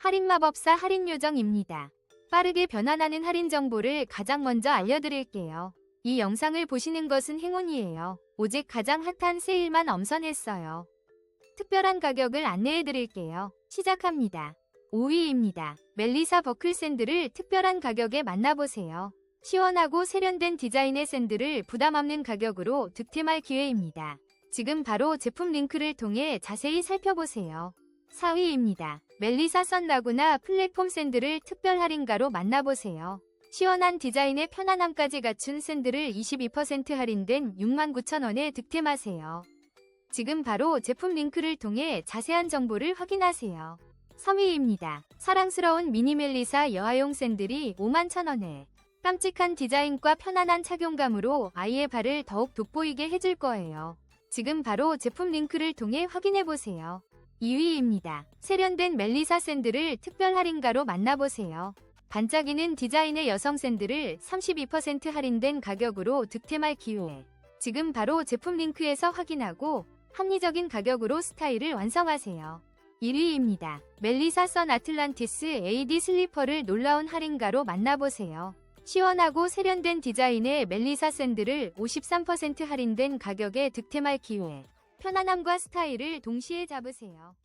할인 마법사 할인 요정입니다. 빠르게 변환하는 할인 정보를 가장 먼저 알려드릴게요. 이 영상을 보시는 것은 행운이에요. 오직 가장 핫한 세일만 엄선했어요. 특별한 가격을 안내해드릴게요. 시작합니다. 5위입니다. 멜리사 버클 샌드를 특별한 가격에 만나보세요. 시원하고 세련된 디자인의 샌드를 부담 없는 가격으로 득템할 기회입니다. 지금 바로 제품 링크를 통해 자세히 살펴보세요. 4위입니다. 멜리사 썬라구나 플랫폼 샌드를 특별 할인가로 만나보세요. 시원한 디자인의 편안함까지 갖춘 샌드를 22% 할인된 69,000원에 득템하세요. 지금 바로 제품 링크를 통해 자세한 정보를 확인하세요. 3위입니다. 사랑스러운 미니 멜리사 여아용 샌들이 51,000원에 깜찍한 디자인과 편안한 착용감으로 아이의 발을 더욱 돋보이게 해줄 거예요. 지금 바로 제품 링크를 통해 확인해보세요. 2위입니다. 세련된 멜리사 샌들을 특별 할인가로 만나보세요. 반짝이는 디자인의 여성 샌들을 32% 할인된 가격으로 득템할 기회. 지금 바로 제품 링크에서 확인하고 합리적인 가격으로 스타일을 완성하세요. 1위입니다. 멜리사 선 아틀란티스 AD 슬리퍼를 놀라운 할인가로 만나보세요. 시원하고 세련된 디자인의 멜리사 샌들을 53% 할인된 가격에 득템할 기회. 편안함과 스타일을 동시에 잡으세요.